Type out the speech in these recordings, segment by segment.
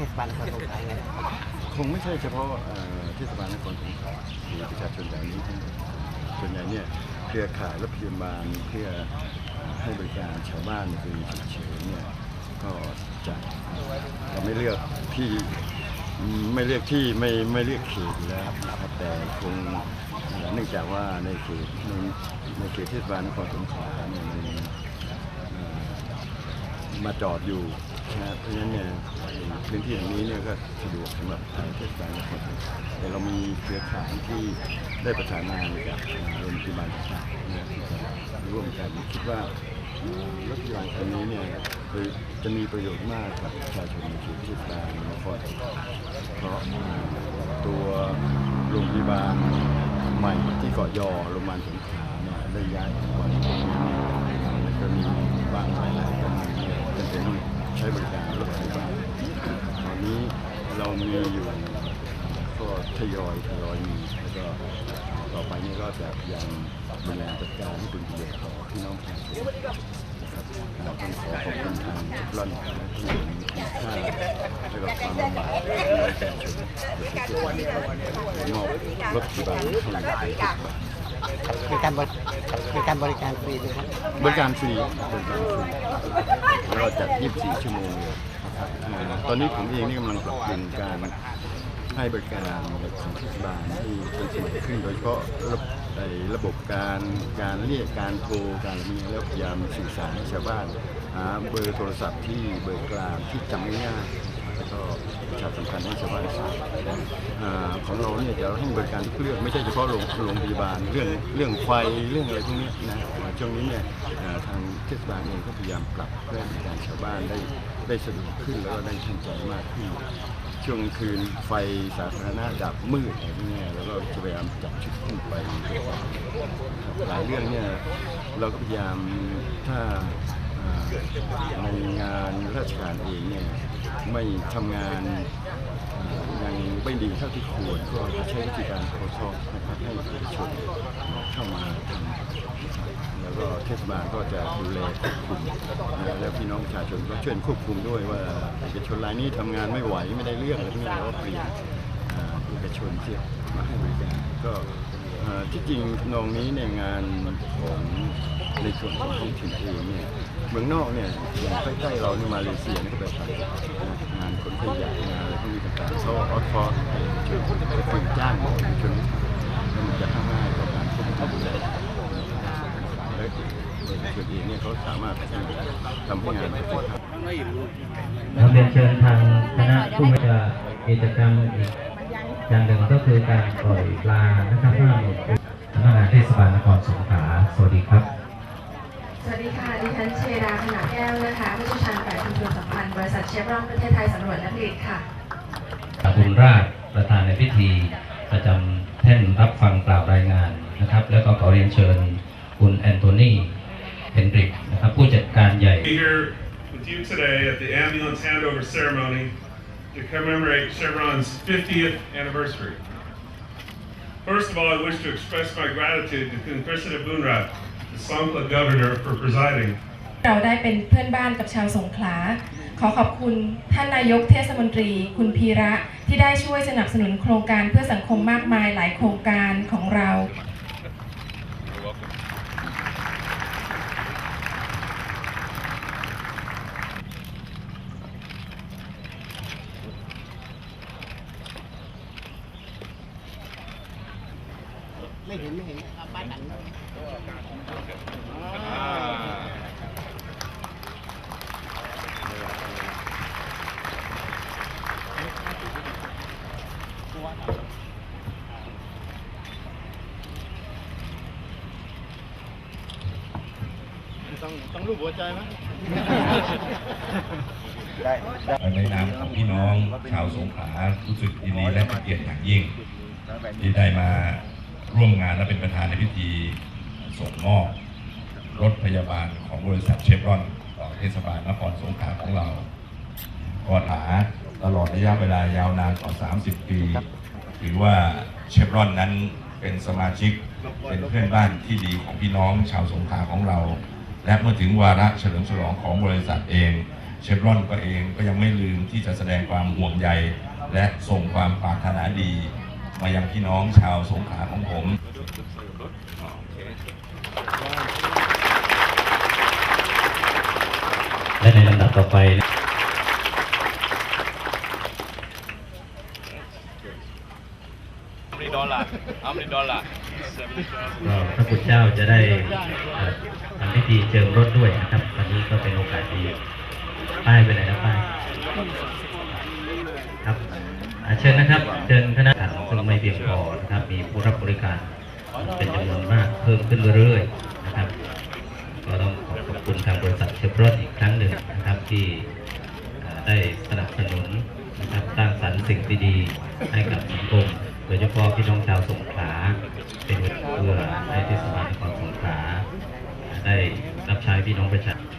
ทศบาลนครสงขลาไงคงไม่ใช่เฉพาะเทศบาลนครสงขลาหรือประชาชนอย่างนี้ส่วนใหญ่เนี่ยเครือข่ายรถพยาบาลเพื่อให้บริการชาวบ้านในกรณีฉุกเฉินเนี่ยก็จะเราไม่เลือกที่ไม่เลือกที่ไม่ไม่เลือกเขตแล้วนะครับแต่คงเนื่องจากว่าในเขตในในเขตเทศบาลนครสงขลาเนี่ยมันมาจอดอยู่นะเพราะฉะนั้นเนี่ย พื้นที่แห่งนี้เนี่ยก็สะดวกสำหรับทางเทศบาลนครแต่เรามีเครือข่ายที่ได้ประสานงานกับโรงพยาบาลต่างๆนะร่วมกันคิดว่ารถยาบาลคันนี้เนี่ยคือจะมีประโยชน์มากกับประชาชนในเขตเทศบาลนครเพราะตัวโรงพยาบาลใหม่ที่เกาะยอโรงพยาบาลสงขลาเนี่ยได้ย้ายออกไปแล้วก็มีบางหลายๆกรณีเนี่ยจะเป็นใช้บริการรถพยาบาล นี้เรามีอยู่ก็ทยอยทยอยมีแล้วก็ต่อไปนี่ก็จะยายามดูแลจัดการให้เป็นประโยชน์ต่อพี่น้องประชาชนนะครับเราต้องขอขอบคุณทางร่อนที่เห็นคุณค่าและก็ความลำบากของประชาชนโดยที่บรถพยาบาลให้ทุกบาทมีการบริมีการบริการฟรีไหมครับบริการฟรีบริการฟรีแล้วจัด 24 ชั่วโมงเลย ตอนนี้ผมเองนี่กำลังปรับเปรุงการให้บริการของเทศบาลที่เป็นสมัยขึ้นโดยเฉพาะระบบไอ้ระบบการการเรียกการโทรการอะไรนี้แล้วพยายามสื่อสารให้ชาวบ้านหาเบอร์โทรศัพท์ที่เบอร์กลางที่จำง่ายแล้วก็ประชาสัมพันธ์ให้ชาวบ้านทราบของเราเนี่ยจะให้บริการทุกเรื่องไม่ใช่เฉพาะโรงโรงพยาบาลเรื่องเรื่องไฟเรื่องอะไรพวกนี้นะช่วงนี้เนี่ยทางเทศบาลเองก็พยายามปรับเพื่อให้บริการชาวบ้านได้ ได้สะดวกขึ้นแล้วก็ได้ทันใจมากขึ้นช่วงคืนไฟสาธารณะดับมืดอะไรเนี้ยแล้วก็จะพยายามจับชุดขึ้นไปหลายเรื่องเนี่ยเราก็พยายามถ้าในงานราชการเองเนี่ยไม่ทำงาน ไม่ดีเท่าที่ควรก็จะใช้วิธีการโคชอบนะครับให้เอกชนเข้ามาทำแล้วก็เทศบาลก็จะดูแลควบคุมนะแล้วพี่น้องประชาชนก็ช่วยควบคุมด้วยว่าเอกชนรายนี้ทำงานไม่ไหวไม่ได้เรื่องอะไรพวกนี้เราก็เปลี่ยนอ่าเอกชนที่มาให้บริการก็อ่าที่จริงทำนองนี้ในยงานของในส่วนของท้องถิ่นเองเนี่ยเมืองนอกเนี่ยอย่างใกล้ๆเราในมาเลเซียนี่ก็ไปทำงานคนขยะงานอะไรพวกนี้ ต่างๆเขาออทคอร์ให้เอกชนไปฝึกจ้างเอกชนแล้วมันจะง่ายต่อการควบคุมดูและเอกชนเองเนี่ยเขาสามารถทำให้งานประสิทธิภาพแล้วเรียนเชิญทางคณะผู้บริหารกิจกรรมอีกอย่างหนึ่งก็คือการปล่อยปลานะครับห้าหมดสำนักงานเทศบาลนครสงขลาสวัสดีครับสวัสดีค่ะดิฉันเชดาขนาดแก้วนะคะผู้เชี่ยวชาญฝ่ายชุนสัมพันธ์บริษัทเชฟรอนประเทศไทยสำรวจและผลิตค่ะ บุญราชประธานในพิธี ประจำแท่นรับฟังกล่าวรายงานนะครับ แล้วก็ขอเรียนเชิญคุณแอนโทนีเฮนริกนะครับผู้จัดการใหญ่ be here with you today at the ambulance handover ceremony to commemorate Chevron's 50th anniversary. First of all, I wish to express my gratitude to Commissioner Bunrat, the Songkhla governor, for presiding. เราได้เป็นเพื่อนบ้านกับชาวสงขลา ขอขอบคุณท่านนายกเทศมนตรี คุณพีระที่ได้ช่วยสนับสนุนโครงการเพื่อสังคมมากมายหลายโครงการของเรา ไม่เห็นไม่เห็นเอาป้ายหนัง ต้องต้อง รูปหัวใจไหมในนามของพี่น้องชาวสงขลารู้สึกยินดีและเป็นเกียรติอย่างยิ่ง ที่ได้มาร่วมงานและเป็นประธานในพิธีส่งมอบรถพยาบาลของบริษัทเชฟรอนต่อเทศบาลนครสงขลาของเราก็ถาตลอดระยะเวลายาวนานกว่า 30 ปี ถือว่าเชฟรอนนั้นเป็นสมาชิกเป็นเพื่อนบ้านที่ดีของพี่น้องชาวสงขลาของเรา และเมื่อถึงวาระเฉลิมฉลองของบริษัทเองเชฟรอนก็เองก็ยังไม่ลืมที่จะแสดงความห่วงใย และส่งความปรารถนาดี มายังพี่น้องชาวสงขลาของผม และในลำดับต่อไปนะ How many dollar? How many dollar? ก็พระคุณเจ้าจะได้เอ่อทำ พิธีเจิมรถด้วยนะครับวันนี้ก็เป็นโอกาสดีป้ายไปไหนนะป้ายครับอาเชิญนะครับ เชิญคณะของซึ่งไม่เพียงพอนะครับมีผู้รับบริการเป็นจำนวนมากเพิ่มขึ้นเรื่อยๆนะครับ ก็ต้องขอขอบคุณทางบริษัทเชฟรอนอีกครั้งหนึ่งนะครับที่ได้สนับสนุนนะครับสร้างสรรค์สิ่งดีๆให้กับสังคมโดยเฉพาะพี่น้องชาวสงขลาเป็นเพื่อให้เทศบาลนครสงขลา ได้รับใช้พี่น้องประชาชน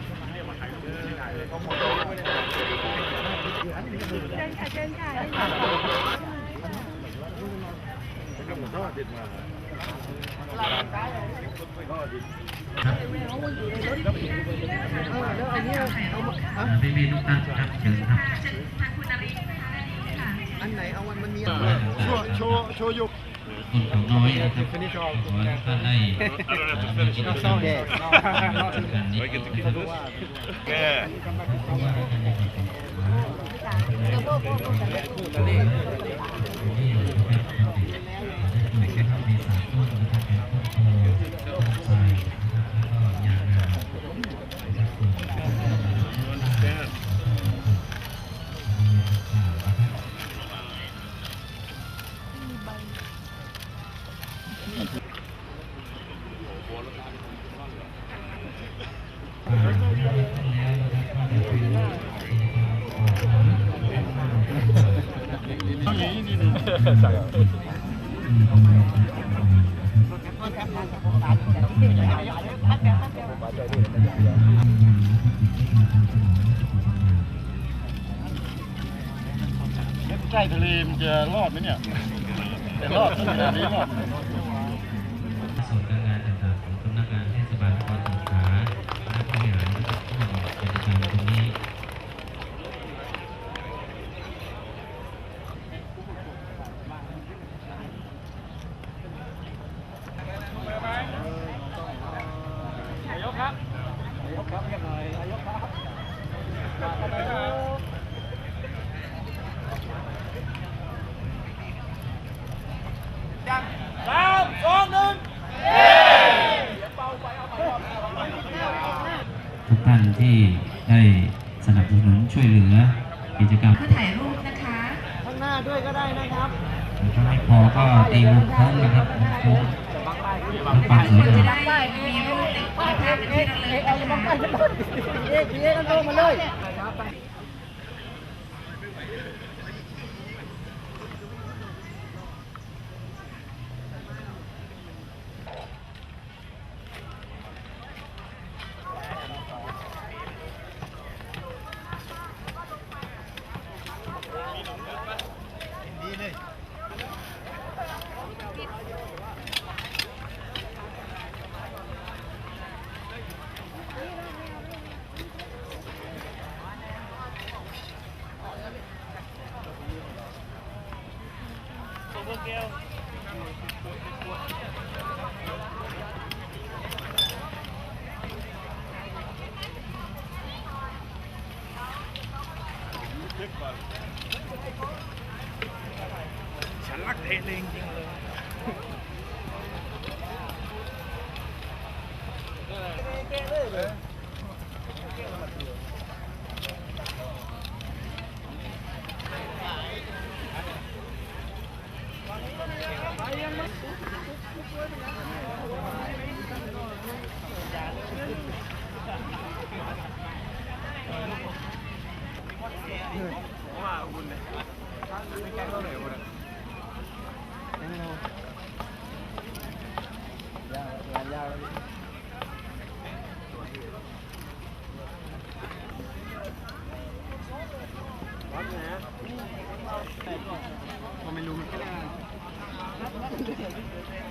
พี่พี่ทุกท่านครับเชิญครับอันไหนเอาวันมันมีโชว์โชว์โชว์ยุ คนของน้อยนะครับขอให้ท่านได้มีกิจกรรมการนี้นะครับ ใกล้ทะเลมันจะรอดไหมเนี่ยแต่รอดที่ไหนนี้รอดส่วนการงานต่างๆของสำนักงานเทศบาลนครสงขลาคณะผู้บริหารและผู้ประกอบกิจการตรงนี้ ทุกท่านที่ได้สนับสนุนช่วยเหลือกิจกรรมเพื่อถ่ายรูปนะคะข้างหน้าด้วยก็ได้นะครับถ้าไม่พอก็ตีวงโค้งนะครับวงโค้งเพื่อความสวยจะงามได้มีรูปติดภาพเป็นที่ระลึกนะคะ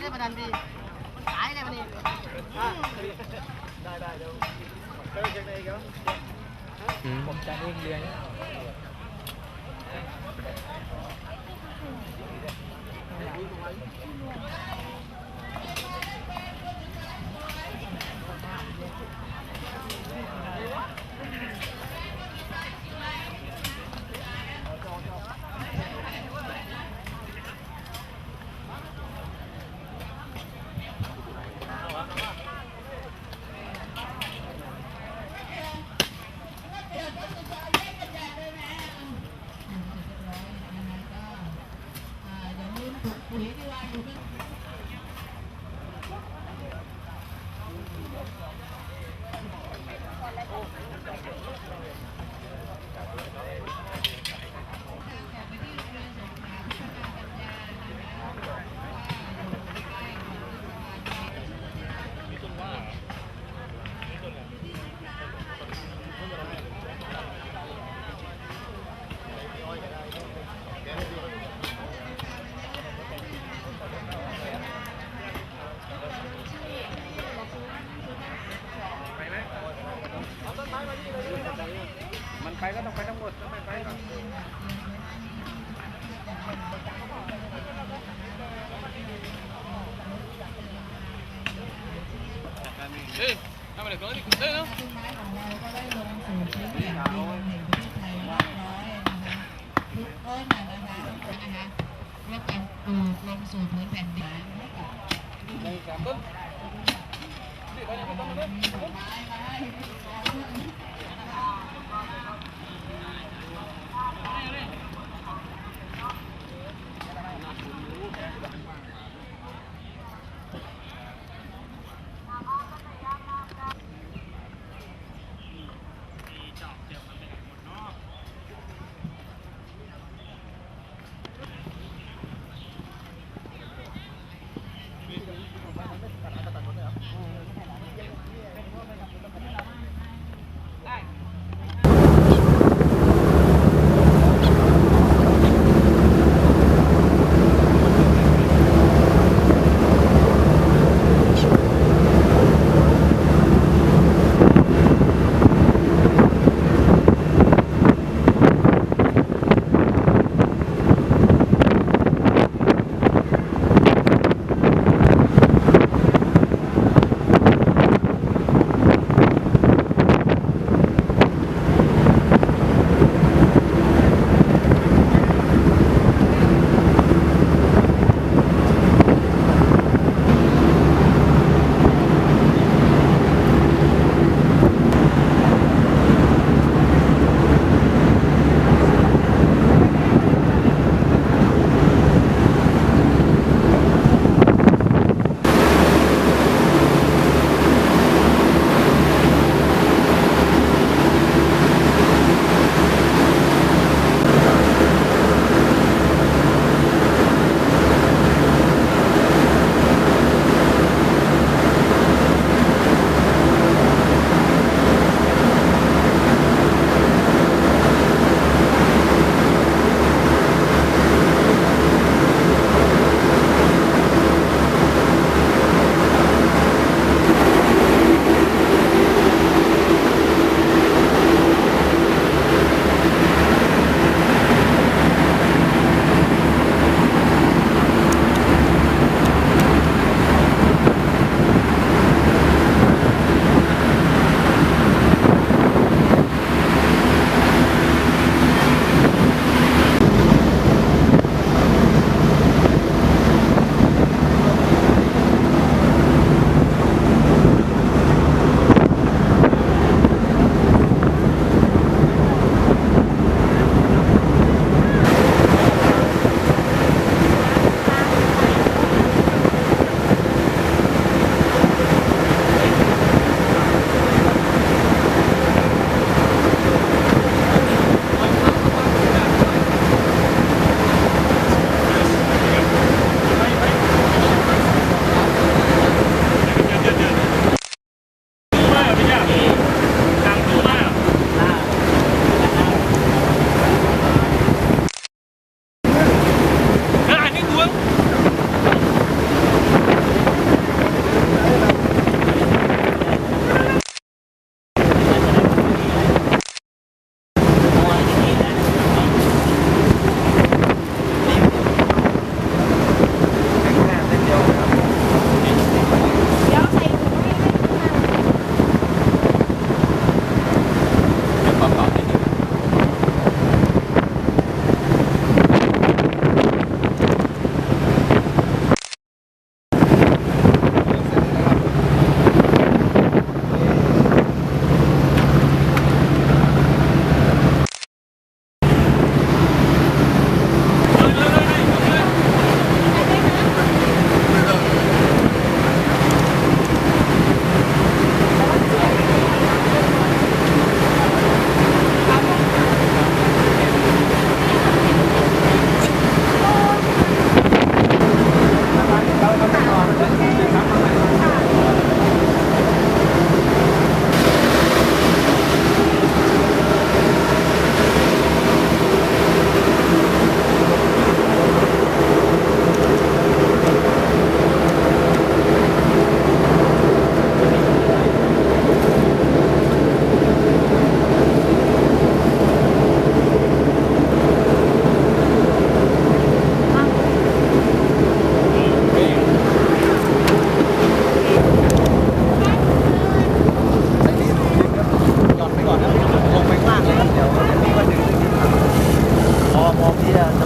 ได้ปรดันดีขายได้มันเองได้ได้เดี๋ยวเติมเช็คในอีกแผมจะเองเรียน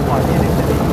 ก่อนที่หนึ่งจะดี